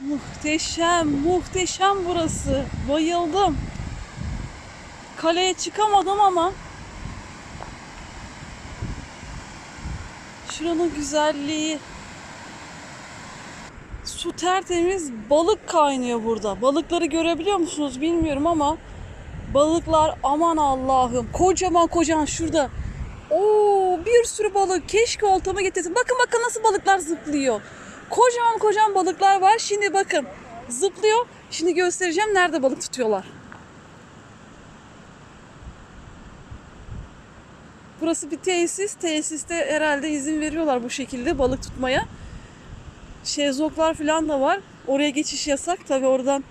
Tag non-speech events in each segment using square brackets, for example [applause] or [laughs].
Muhteşem, muhteşem burası. Bayıldım. Kaleye çıkamadım ama şuranın güzelliği. Su tertemiz, balık kaynıyor burada. Balıkları görebiliyor musunuz bilmiyorum ama balıklar aman Allah'ım kocaman kocaman şurada. Oo bir sürü balık. Keşke oltama getirsin. Bakın bakın nasıl balıklar zıplıyor. Kocaman kocaman balıklar var. Şimdi bakın zıplıyor. Şimdi göstereceğim nerede balık tutuyorlar. Burası bir tesis. Tesiste herhalde izin veriyorlar bu şekilde balık tutmaya. Şezlonglar falan da var. Oraya geçiş yasak. Tabi oradan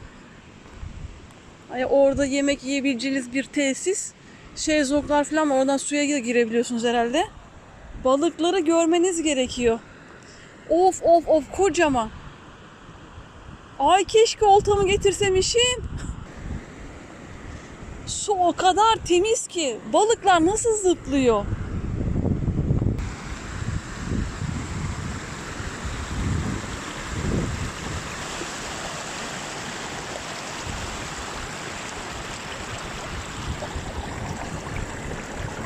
orada yemek yiyebileceğiniz bir tesis. Şezlonglar falan var. Oradan suya girebiliyorsunuz herhalde. Balıkları görmeniz gerekiyor. Of of of kocaman. Ay keşke oltamı getirsem işim. Su o kadar temiz ki balıklar nasıl zıplıyor.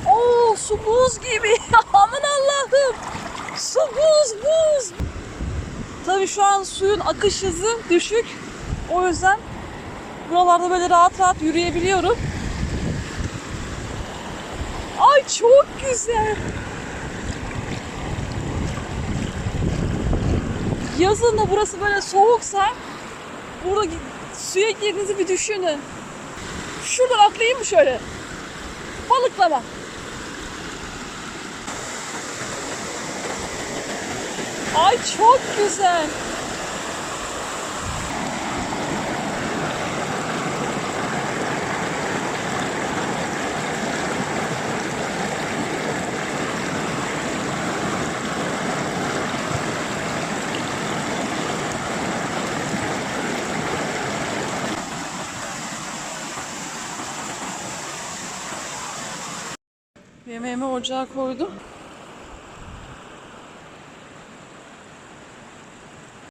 Oo su buz gibi. [laughs] Aman Allah'ım. Su buz buz. Tabii şu an suyun akış hızı düşük. O yüzden buralarda böyle rahat rahat yürüyebiliyorum. Ay çok güzel. Yazın da burası böyle soğuksa burada suya girdiğinizi bir düşünün. Şuradan atlayayım mı şöyle? Balıklama. Ay çok güzel. Yemeğimi ocağa koydum.